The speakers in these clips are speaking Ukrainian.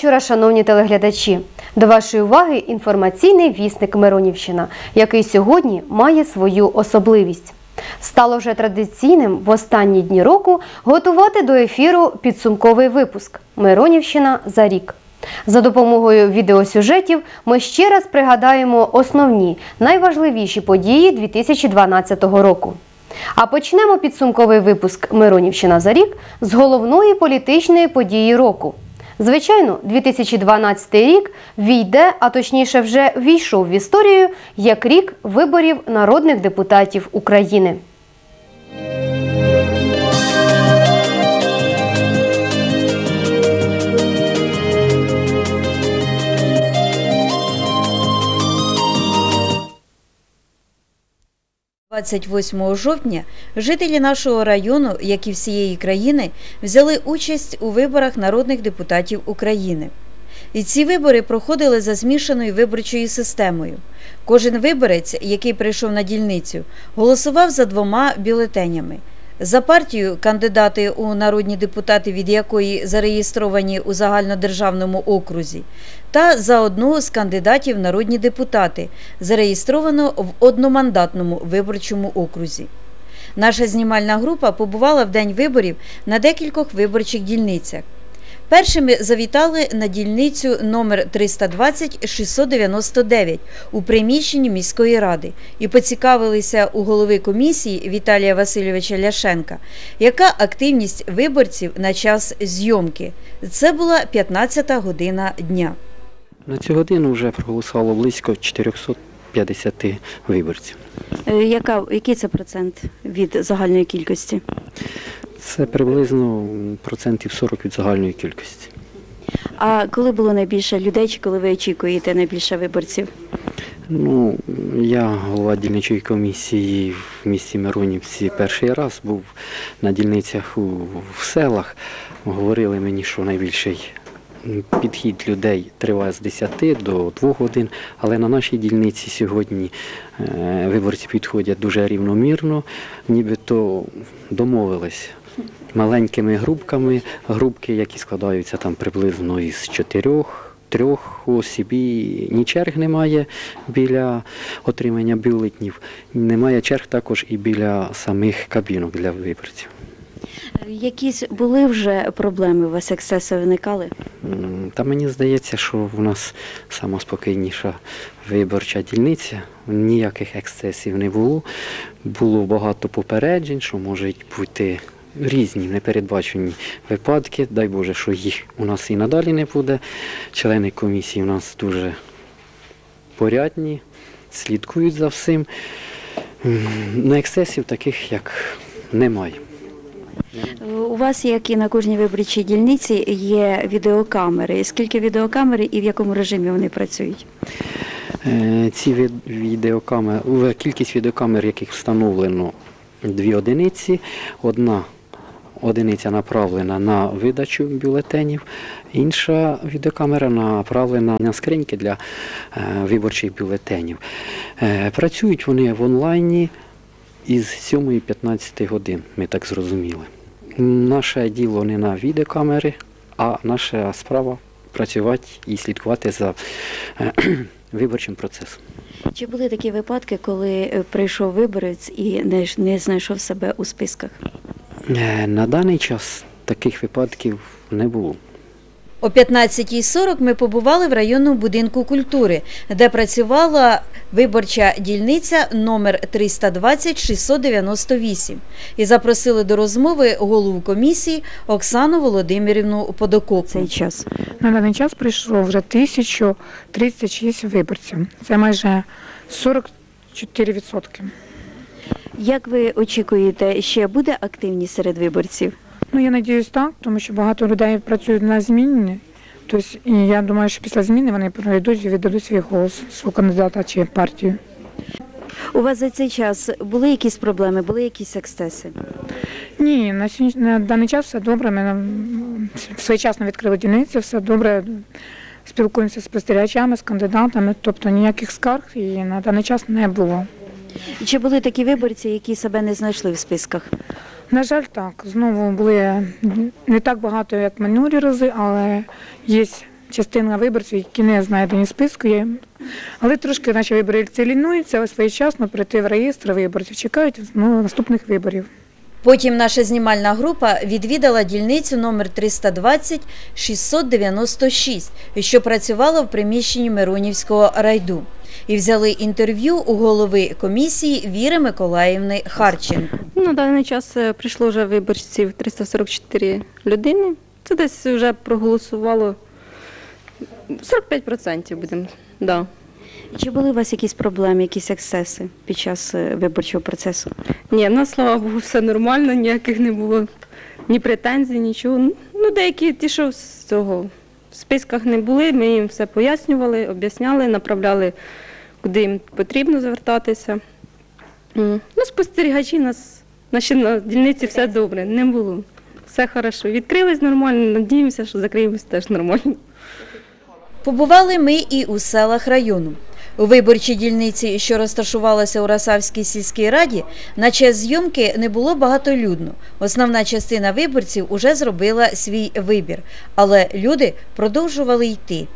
вечора, шановні телеглядачі. До вашої уваги інформаційний вісник Миронівщина, який сьогодні має свою особливість. Стало вже традиційним в останні дні року готувати до ефіру підсумковий випуск Миронівщина за рік. За допомогою відеосюжетів ми ще раз пригадаємо основні найважливіші події 2012 року. А почнемо підсумковий випуск Миронівщина за рік з головної політичної події року. Звичайно, 2012 рік війде, а точніше, вже війшов в історію як рік виборів народних депутатів України. – 28 жовтня жителі нашого району, як і всієї країни, взяли участь у виборах народних депутатів України. І ці вибори проходили за змішаною виборчою системою. Кожен виборець, який прийшов на дільницю, голосував за двома бюлетенями. За партію, кандидати у народні депутати, від якої зареєстровані у загальнодержавному окрузі, та за одного з кандидатів народні депутати, зареєстровано в одномандатному виборчому окрузі. Наша знімальна група побувала в день виборів на декількох виборчих дільницях. Першими завітали на дільницю номер 320-699 у приміщенні міської ради і поцікавилися у голови комісії Віталія Васильовича Ляшенка, яка активність виборців на час зйомки. Це була 15 година дня. На цю годину вже проголосувало близько 450 виборців. Е, Яка, який це процент від загальної кількості? Це приблизно процентів 40 від загальної кількості. А коли було найбільше людей, чи коли ви очікуєте найбільше виборців? Ну, я голова дільничої комісії в місті Миронівці перший раз був на дільницях у, в селах. Говорили мені, що найбільший підхід людей триває з 10 до 2 годин, але на нашій дільниці сьогодні е, виборці підходять дуже рівномірно, нібито домовились маленькими групками, групки, які складаються там приблизно із чотирьох. Трьох осіб і ні черг немає біля отримання бюлетнів, немає черг також і біля самих кабінок для виборців. Е, Якісь були вже проблеми у вас, ексцеси виникали? Та мені здається, що в нас сама спокійніша виборча дільниця. Ніяких ексцесів не було. Було багато попереджень, що можуть бути різні непередбачені випадки. Дай Боже, що їх у нас і надалі не буде. Члени комісії у нас дуже порядні, слідкують за всім. На ексцесів таких як немає. Е, У вас, як і на кожній виборчій дільниці, є відеокамери. Скільки відеокамери і в якому режимі вони працюють? Е, Ці від- відеокамери, кількість відеокамер, яких встановлено дві одиниці. Одна одиниця направлена на видачу бюлетенів, інша відеокамера направлена на скриньки для е, виборчих бюлетенів. Працюють вони в онлайні із 7-15 годин, ми так зрозуміли. Наше діло не на відеокамери, а наша справа працювати і слідкувати за е, виборчим процесом. Чи були такі випадки, коли е, прийшов виборець і не, не знайшов себе у списках? Е, На даний час таких випадків не було. О 15.40 ми побували в районному будинку культури, де працювала виборча дільниця номер 320-698 і запросили до розмови голову комісії Оксану Володимирівну Подокоп. Цей час. На даний час прийшло вже 1036 виборців. Це майже 44%. Як ви очікуєте, ще буде активність серед виборців? Ну, я надіюсь так, тому що багато людей працюють на зміні. Тобто, і я думаю, що після зміни вони пройдуть і віддадуть свій голос свого кандидата чи партію. У вас за цей час були якісь проблеми, були якісь ексцеси? Ні, на, сьогодні- на даний час все добре. Ми м, своєчасно відкрили дільницю, все добре. Спілкуємося з спостерігачами, з кандидатами, тобто ніяких скарг і на даний час не було. І Чи були такі виборці, які себе не знайшли в списках? На жаль, так. Знову були не так багато, як минулі рази, але є частина виборців, які не знайдені списку. Є. Але трошки наші виборці лінуються, своєчасно прийти в реєстр виборців, чекають ну, наступних виборів. Потім наша знімальна група відвідала дільницю номер 320 696, що працювала в приміщенні Миронівського райду, і взяли інтерв'ю у голови комісії Віри Миколаївни Харченко. На даний час е, прийшло вже виборців 344 людини. Це десь вже проголосувало 45% будемо. Да. Чи були у вас якісь проблеми, якісь ексцеси під час е, виборчого процесу? Ні, в нас, слава Богу, все нормально, ніяких не було ні претензій, нічого. Ну, деякі ті, що з цього в списках не були, ми їм все пояснювали, об'ясняли, направляли, куди їм потрібно звертатися. Ну, спостерігачі нас наші на дільниці все добре, не було. Все хорошо. Відкрились нормально, надіємося, що закриємось теж нормально. Побували ми і у селах району. У виборчій дільниці, що розташувалася у Росавській сільській раді, на час зйомки не було багатолюдно. Основна частина виборців уже зробила свій вибір, але люди продовжували йти.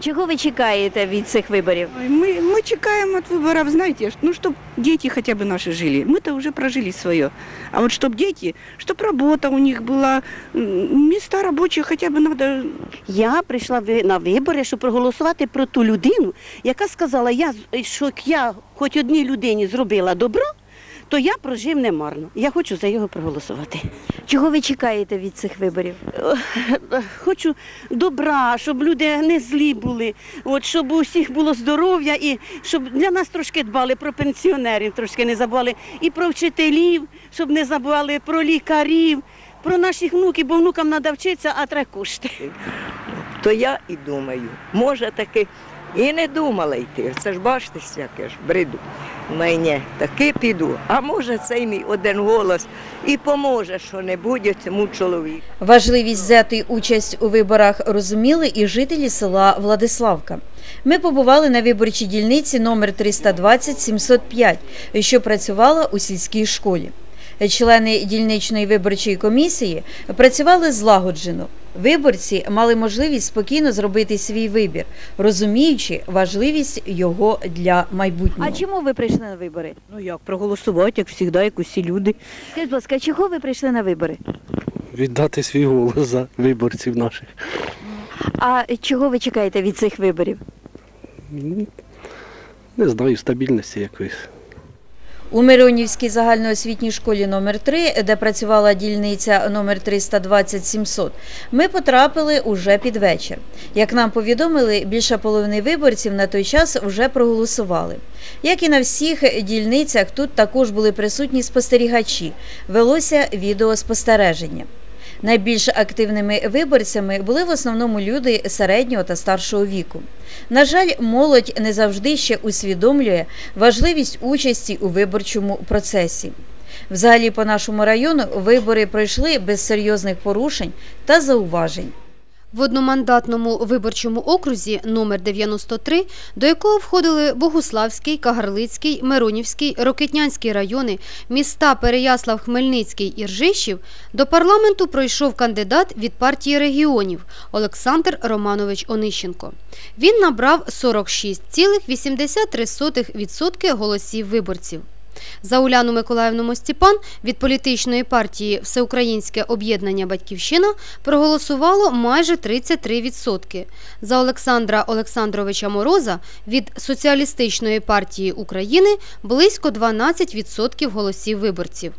Чого ви чекаєте від цих виборів? Ой, Мы, мы чекаем от выборов, знаете, ш- ну, чтобы дети хотя бы наши жили. Мы-то уже прожили свое. А вот чтобы дети, чтобы работа у них была, м, места рабочие хотя бы надо Я прийшла ви- на вибори, щоб проголосувати про ту людину, яка сказала, я, з- що як я хоч одній людині зробила добро, то я прожив немарно. Я хочу за його проголосувати. Чого ви чекаєте від цих виборів? Хочу добра, щоб люди не злі були, от, щоб у всіх було здоров'я і щоб для нас трошки дбали про пенсіонерів, трошки не забували і про вчителів, щоб не забували про лікарів, про наших внуків, бо внукам треба вчитися, а треба кошти. то я і думаю, може таки і не думала йти. Це ж бачите, всяке ж бриду. Мені таки піду. А може цей мій один голос і поможе що-небудь цьому чоловіку. Важливість взяти участь у виборах розуміли і жителі села Владиславка. Ми побували на виборчій дільниці номер 320 705, що працювала у сільській школі. Члени дільничної виборчої комісії працювали злагоджено. Виборці мали можливість спокійно зробити свій вибір, розуміючи важливість його для майбутнього. А чому ви прийшли на вибори? Ну як проголосувати, як завжди, як усі люди. Скажіть, будь ласка, чого ви прийшли на вибори? Віддати свій голос за виборців наших. А чого ви чекаєте від цих виборів? Не знаю, стабільності якоїсь. У Миронівській загальноосвітній школі номер 3 де працювала дільниця номер 320 700, ми потрапили уже під вечір. Як нам повідомили, більша половини виборців на той час вже проголосували. Як і на всіх дільницях, тут також були присутні спостерігачі, велося відеоспостереження. Найбільш активними виборцями були в основному люди середнього та старшого віку. На жаль, молодь не завжди ще усвідомлює важливість участі у виборчому процесі. Взагалі, по нашому району вибори пройшли без серйозних порушень та зауважень. В одномандатному виборчому окрузі номер 93, до якого входили Богуславський, Кагарлицький, Миронівський, Рокитнянський райони, міста Переяслав-Хмельницький і Ржищів, до парламенту пройшов кандидат від партії регіонів Олександр Романович Онищенко. Він набрав 46,83% голосів виборців. За Уляну Миколаївну Мостіпан від політичної партії Всеукраїнське об'єднання Батьківщина проголосувало майже 33%. За Олександра Олександровича Мороза від Соціалістичної партії України близько 12% голосів виборців.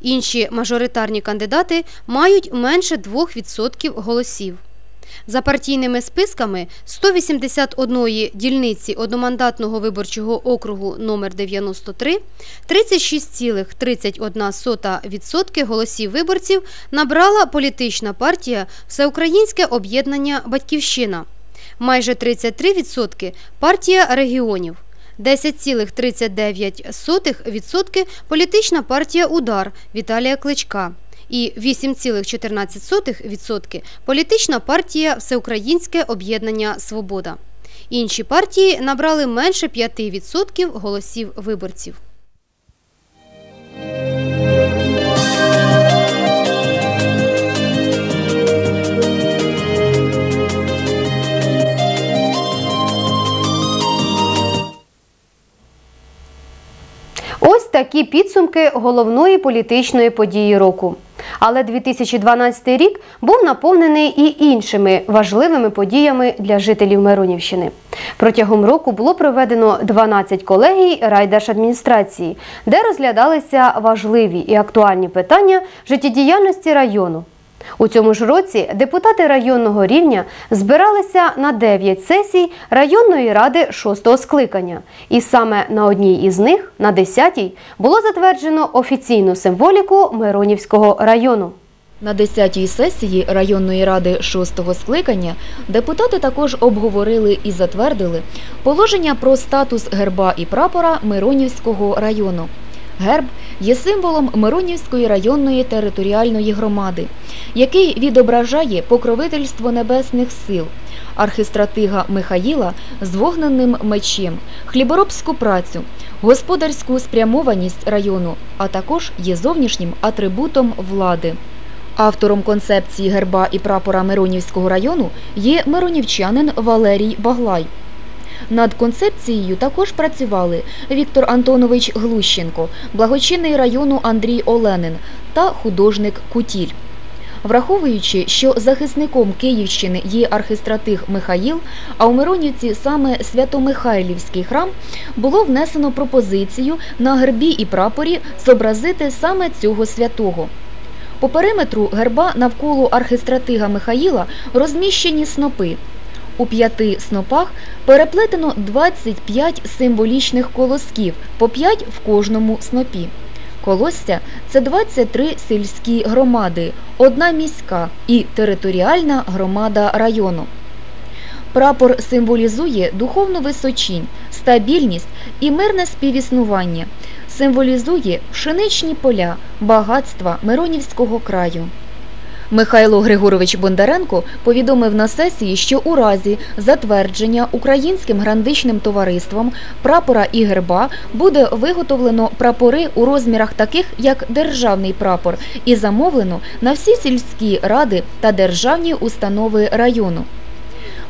Інші мажоритарні кандидати мають менше 2% голосів. За партійними списками 181 дільниці одномандатного виборчого округу номер 93 36,31% голосів виборців набрала політична партія Всеукраїнське об'єднання Батьківщина, майже 33% партія регіонів. 10,39% політична партія Удар Віталія Кличка і 8,14% політична партія Всеукраїнське об'єднання Свобода. Інші партії набрали менше 5% голосів виборців. Ось такі підсумки головної політичної події року. Але 2012 рік був наповнений і іншими важливими подіями для жителів Миронівщини. Протягом року було проведено 12 колегій райдержадміністрації, де розглядалися важливі і актуальні питання життєдіяльності району. У цьому ж році депутати районного рівня збиралися на 9 сесій районної ради 6-го скликання. І саме на одній із них, на 10-й, було затверджено офіційну символіку Миронівського району. На 10-й сесії районної ради 6-го скликання депутати також обговорили і затвердили положення про статус герба і прапора Миронівського району. Герб є символом Миронівської районної територіальної громади, який відображає покровительство небесних сил, архистратига Михаїла з вогненним мечем, хліборобську працю, господарську спрямованість району, а також є зовнішнім атрибутом влади. Автором концепції герба і прапора Миронівського району є миронівчанин Валерій Баглай. Над концепцією також працювали Віктор Антонович Глущенко, благочинний району Андрій Оленин та художник Кутіль. Враховуючи, що захисником Київщини є архистратиг Михаїл, а у Миронівці саме Свято-Михайлівський храм, було внесено пропозицію на гербі і прапорі зобразити саме цього святого. По периметру герба навколо архистратига Михаїла розміщені снопи. У п'яти снопах переплетено 25 символічних колосків, по 5 в кожному снопі. Колосся – це 23 сільські громади, одна міська і територіальна громада району. Прапор символізує духовну височінь, стабільність і мирне співіснування, символізує пшеничні поля, багатства Миронівського краю. Михайло Григорович Бондаренко повідомив на сесії, що у разі затвердження українським грандичним товариством прапора і герба буде виготовлено прапори у розмірах таких, як державний прапор, і замовлено на всі сільські ради та державні установи району.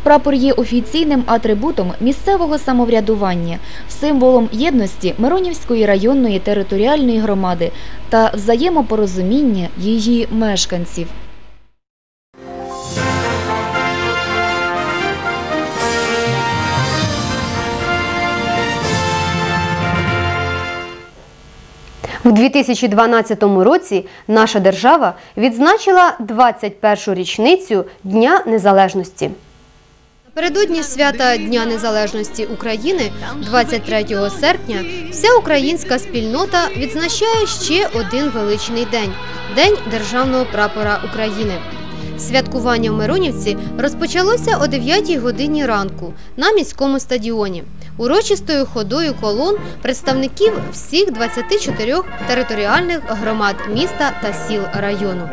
Прапор є офіційним атрибутом місцевого самоврядування, символом єдності Миронівської районної територіальної громади та взаємопорозуміння її мешканців. В 2012 році наша держава відзначила 21-шу річницю Дня Незалежності. Напередодні свята Дня Незалежності України, 23 серпня, вся українська спільнота відзначає ще один величний день День Державного прапора України. Святкування в Миронівці розпочалося о 9 годині ранку на міському стадіоні. Урочистою ходою колон представників всіх 24 територіальних громад міста та сіл району.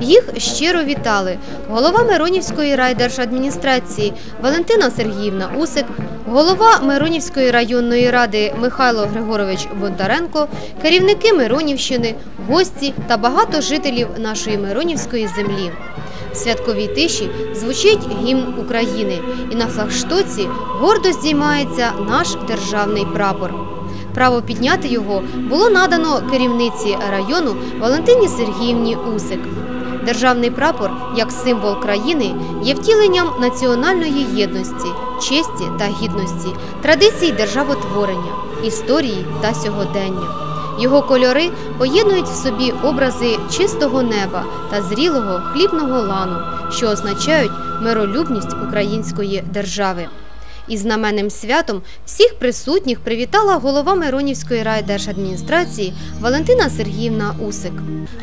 Їх щиро вітали голова Миронівської райдержадміністрації Валентина Сергіївна Усик, голова Миронівської районної ради Михайло Григорович Бондаренко, керівники Миронівщини, гості та багато жителів нашої Миронівської землі. Святковій тиші звучить гімн України, і на флагштоці гордо здіймається наш державний прапор. Право підняти його було надано керівниці району Валентині Сергіївні Усик. Державний прапор, як символ країни, є втіленням національної єдності, честі та гідності, традицій державотворення, історії та сьогодення. Його кольори поєднують в собі образи чистого неба та зрілого хлібного лану, що означають миролюбність української держави. Із знаменним святом всіх присутніх привітала голова Миронівської райдержадміністрації Валентина Сергіївна Усик.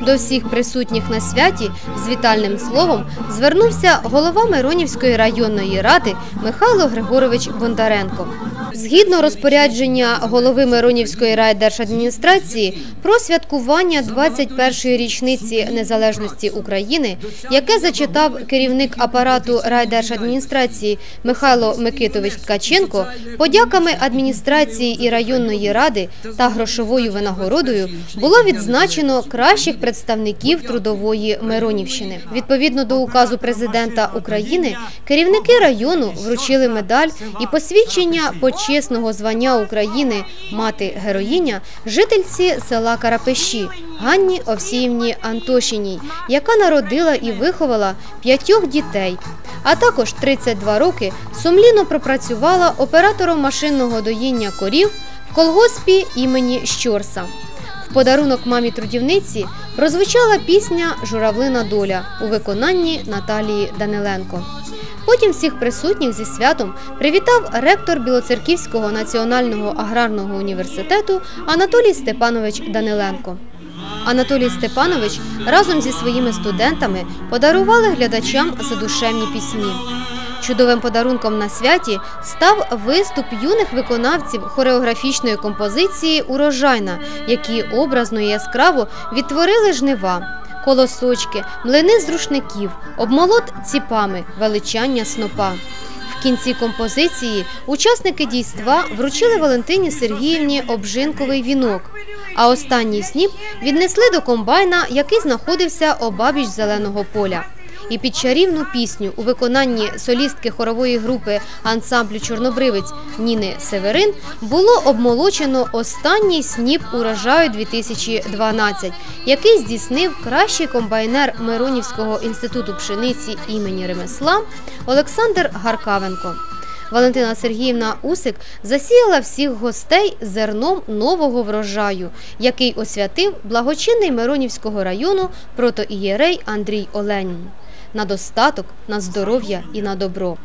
До всіх присутніх на святі з вітальним словом звернувся голова Миронівської районної ради Михайло Григорович Бондаренко. Згідно розпорядження голови Миронівської райдержадміністрації про святкування 21-ї річниці незалежності України, яке зачитав керівник апарату райдержадміністрації Михайло Микитович Ткаченко, подяками адміністрації і районної ради та грошовою винагородою було відзначено кращих представників трудової Миронівщини. Відповідно до указу президента України, керівники району вручили медаль і посвідчення почесної почесного звання України мати героїня жительці села Карапеші Ганні Овсіївні Антошиній, яка народила і виховала п'ятьох дітей. А також 32 роки сумлінно пропрацювала оператором машинного доїння корів в колгоспі імені Щорса. Подарунок мамі трудівниці прозвучала пісня Журавлина доля у виконанні Наталії Даниленко. Потім всіх присутніх зі святом привітав ректор Білоцерківського національного аграрного університету Анатолій Степанович Даниленко. Анатолій Степанович разом зі своїми студентами подарували глядачам задушевні пісні. Чудовим подарунком на святі став виступ юних виконавців хореографічної композиції Урожайна, які образно і яскраво відтворили жнива, колосочки, млини з рушників, обмолот ціпами, величання снопа. В кінці композиції учасники дійства вручили Валентині Сергіївні обжинковий вінок, а останній сніп віднесли до комбайна, який знаходився обабіч зеленого поля. І під чарівну пісню у виконанні солістки хорової групи ансамблю Чорнобривець Ніни Северин було обмолочено останній сніп урожаю 2012, який здійснив кращий комбайнер Миронівського інституту пшениці імені ремесла Олександр Гаркавенко. Валентина Сергіївна Усик засіяла всіх гостей зерном нового врожаю, який освятив благочинний Миронівського району протоієрей Андрій Оленін. На достаток, на здоров'я і на добро.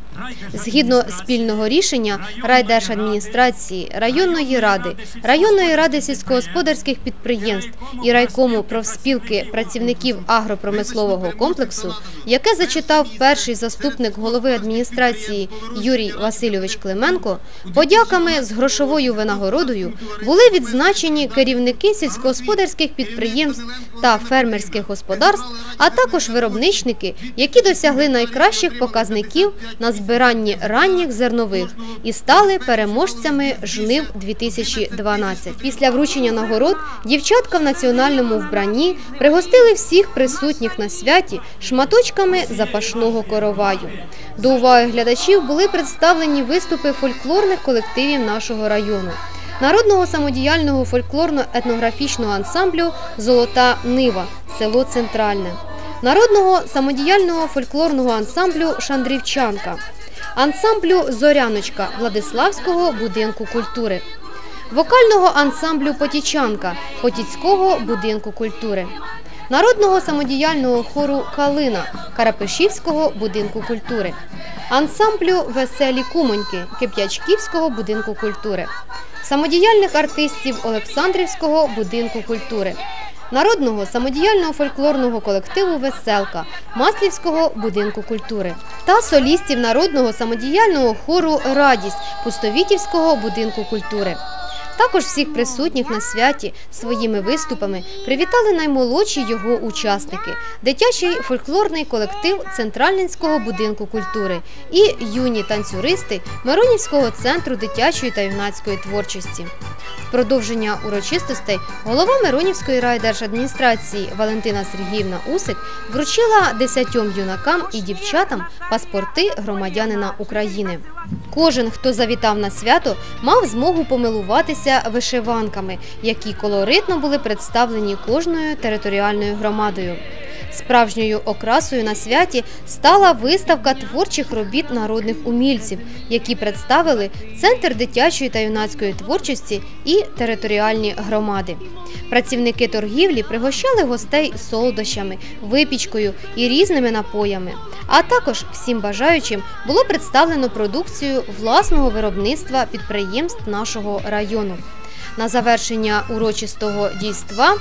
Згідно спільного рішення райдержадміністрації, районної ради, районної ради сільськогосподарських підприємств і райкому профспілки працівників агропромислового комплексу, яке зачитав перший заступник голови адміністрації Юрій Васильович Клименко, подяками з грошовою винагородою були відзначені керівники сільськогосподарських підприємств та фермерських господарств, а також виробничники, які досягли найкращих показників на збиранні ранніх зернових і стали переможцями жнив 2012. Після вручення нагород дівчатка в національному вбранні пригостили всіх присутніх на святі шматочками запашного короваю. До уваги глядачів були представлені виступи фольклорних колективів нашого району. Народного самодіяльного фольклорно-етнографічного ансамблю Золота Нива, село Центральне, народного самодіяльного фольклорного ансамблю Шандрівчанка, ансамблю Зоряночка Владиславського будинку культури, вокального ансамблю Потічанка Потіцького будинку культури, народного самодіяльного хору Калина Карапешівського будинку культури, ансамблю Веселі Кумоньки Кип'ячківського будинку культури, самодіяльних артистів Олександрівського будинку культури. Народного самодіяльного фольклорного колективу Веселка Маслівського будинку культури та солістів народного самодіяльного хору Радість Пустовітівського будинку культури. Також всіх присутніх на святі своїми виступами привітали наймолодші його учасники, дитячий фольклорний колектив Центральненського будинку культури і юні танцюристи Миронівського центру дитячої та юнацької творчості. В продовження урочистостей голова Миронівської райдержадміністрації Валентина Сергіївна Усик вручила десятьом юнакам і дівчатам паспорти громадянина України. Кожен, хто завітав на свято, мав змогу помилуватися вишиванками, які колоритно були представлені кожною територіальною громадою. Справжньою окрасою на святі стала виставка творчих робіт народних умільців, які представили Центр дитячої та юнацької творчості і територіальні громади. Працівники торгівлі пригощали гостей солодощами, випічкою і різними напоями. А також всім бажаючим було представлено продукцію власного виробництва підприємств нашого району. На завершення урочистого дійства,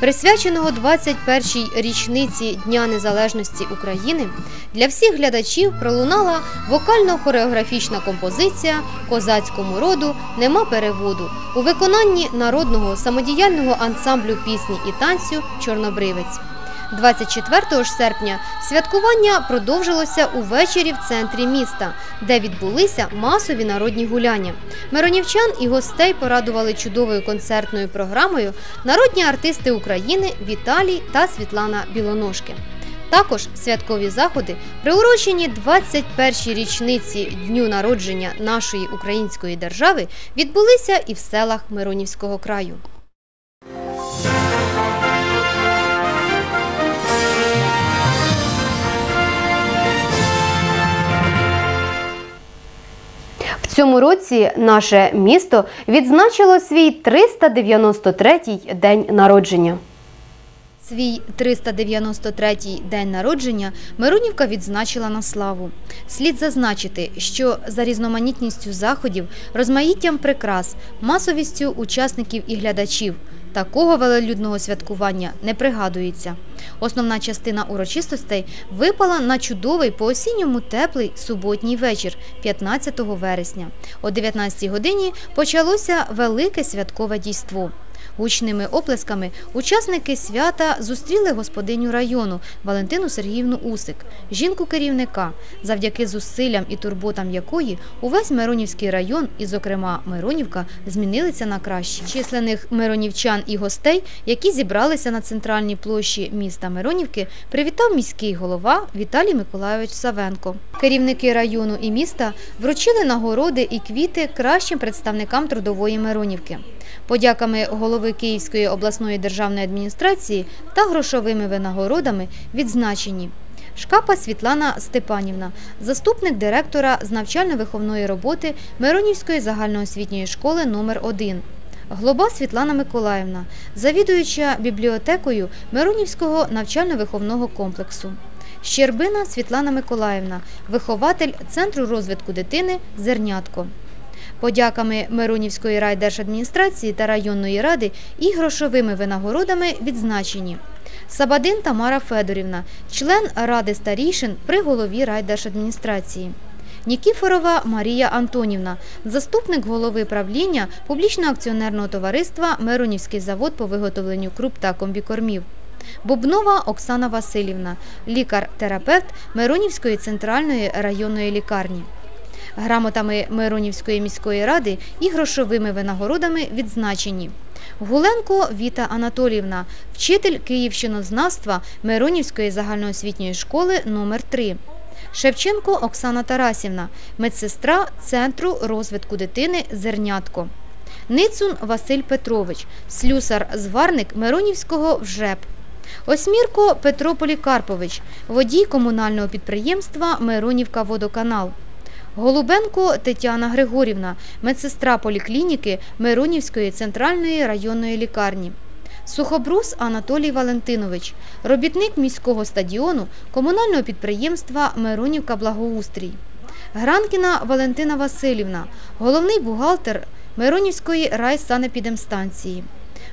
присвяченого 21-й річниці Дня Незалежності України, для всіх глядачів пролунала вокально-хореографічна композиція Козацькому роду нема переводу у виконанні народного самодіяльного ансамблю пісні і танцю Чорнобривець. 24 ж серпня святкування продовжилося увечері в центрі міста, де відбулися масові народні гуляння. Миронівчан і гостей порадували чудовою концертною програмою народні артисти України Віталій та Світлана Білоножки. Також святкові заходи, приурочені 21-й річниці дню народження нашої української держави, відбулися і в селах Миронівського краю. Цьому році наше місто відзначило свій 393-й день народження. Свій 393-й день народження Миронівка відзначила на славу. Слід зазначити, що за різноманітністю заходів, розмаїттям прикрас, масовістю учасників і глядачів такого велелюдного святкування не пригадується. Основна частина урочистостей випала на чудовий по осінньому теплий суботній вечір 15 вересня. О 19 годині почалося велике святкове дійство. Гучними оплесками учасники свята зустріли господиню району Валентину Сергіївну Усик, жінку керівника, завдяки зусиллям і турботам якої увесь Миронівський район, і, зокрема, Миронівка, змінилися на краще. Численних миронівчан і гостей, які зібралися на центральній площі міста Миронівки, привітав міський голова Віталій Миколайович Савенко. Керівники району і міста вручили нагороди і квіти кращим представникам трудової Миронівки. Подяками голови Київської обласної державної адміністрації та грошовими винагородами відзначені Шкапа Світлана Степанівна, заступник директора з навчально-виховної роботи Миронівської загальноосвітньої школи номер 1 Глоба Світлана Миколаївна, завідуюча бібліотекою Миронівського навчально-виховного комплексу. Щербина Світлана Миколаївна, вихователь Центру розвитку дитини Зернятко. Подяками Миронівської райдержадміністрації та районної ради і грошовими винагородами відзначені Сабадин Тамара Федорівна, член Ради старішин при голові райдержадміністрації. Нікіфорова Марія Антонівна, заступник голови правління публічного акціонерного товариства Миронівський завод по виготовленню круп та комбікормів. Бубнова Оксана Васильівна, лікар-терапевт Миронівської центральної районної лікарні. Грамотами Миронівської міської ради і грошовими винагородами відзначені Гуленко Віта Анатоліївна, вчитель Київщинознавства Миронівської загальноосвітньої школи номер 3 Шевченко Оксана Тарасівна, медсестра Центру розвитку дитини Зернятко. Ницун Василь Петрович, слюсар-зварник Миронівського ВЖЕП. Осмірко Петро Полікарпович, водій комунального підприємства Миронівка Водоканал. Голубенко Тетяна Григорівна, медсестра поліклініки Миронівської центральної районної лікарні. Сухобрус Анатолій Валентинович, робітник міського стадіону комунального підприємства Миронівка Благоустрій. Гранкіна Валентина Васильівна, головний бухгалтер Миронівської райсанепідемстанції.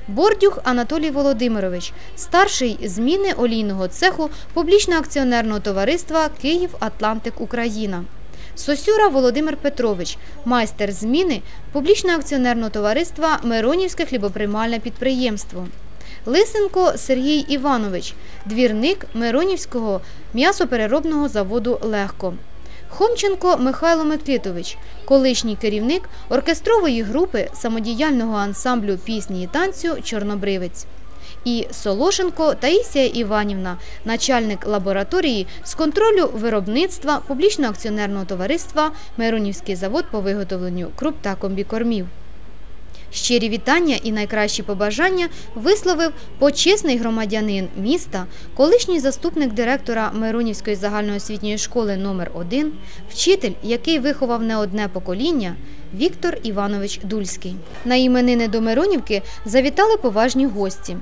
Бордюх Анатолій Володимирович, старший зміни олійного цеху публічного акціонерного товариства Київ Атлантик Україна. Сосюра Володимир Петрович, майстер зміни публічного акціонерного товариства Миронівське хлібоприймальне підприємство. Лисенко Сергій Іванович, двірник Миронівського м'ясопереробного заводу Легко. Хомченко Михайло Микитович, колишній керівник оркестрової групи самодіяльного ансамблю пісні і танцю Чорнобривець. І Солошенко Таїсія Іванівна, начальник лабораторії з контролю виробництва публічного акціонерного товариства Миронівський завод по виготовленню круп та комбікормів. Щирі вітання і найкращі побажання висловив почесний громадянин міста, колишній заступник директора Миронівської загальноосвітньої школи номер 1 вчитель, який виховав не одне покоління, Віктор Іванович Дульський. На іменини до Миронівки завітали поважні гості.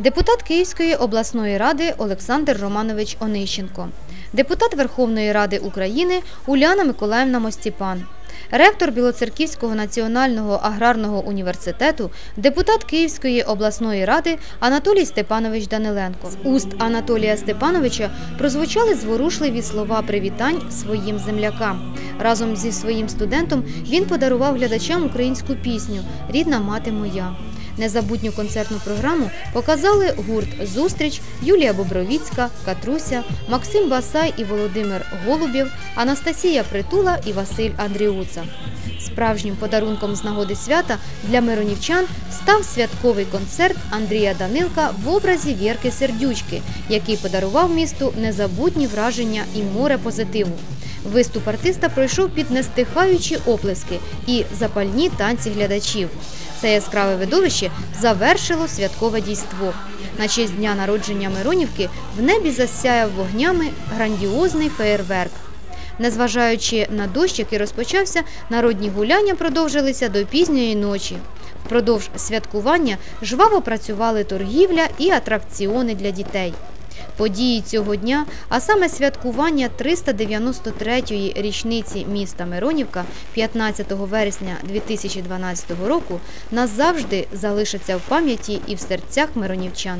Депутат Київської обласної ради Олександр Романович Онищенко, депутат Верховної Ради України Уляна Миколаївна Мостіпан, ректор Білоцерківського національного аграрного університету, депутат Київської обласної ради Анатолій Степанович Даниленко. З уст Анатолія Степановича прозвучали зворушливі слова привітань своїм землякам. Разом зі своїм студентом він подарував глядачам українську пісню Рідна мати моя. Незабутню концертну програму показали гурт Зустріч, Юлія Бобровіцька, Катруся, Максим Басай і Володимир Голубєв, Анастасія Притула і Василь Андріуца. Справжнім подарунком з нагоди свята для миронівчан став святковий концерт Андрія Данилка в образі Вірки Сердючки, який подарував місту незабутні враження і море позитиву. Виступ артиста пройшов під нестихаючі оплески і запальні танці глядачів. Це яскраве видовище завершило святкове дійство. На честь дня народження Миронівки в небі засяяв вогнями грандіозний феєрверк. Незважаючи на дощ, який розпочався, народні гуляння продовжилися до пізньої ночі. Впродовж святкування жваво працювали торгівля і атракціони для дітей. Події цього дня, а саме святкування 393-ї річниці міста Миронівка 15 вересня 2012 року, назавжди залишаться в пам'яті і в серцях миронівчан.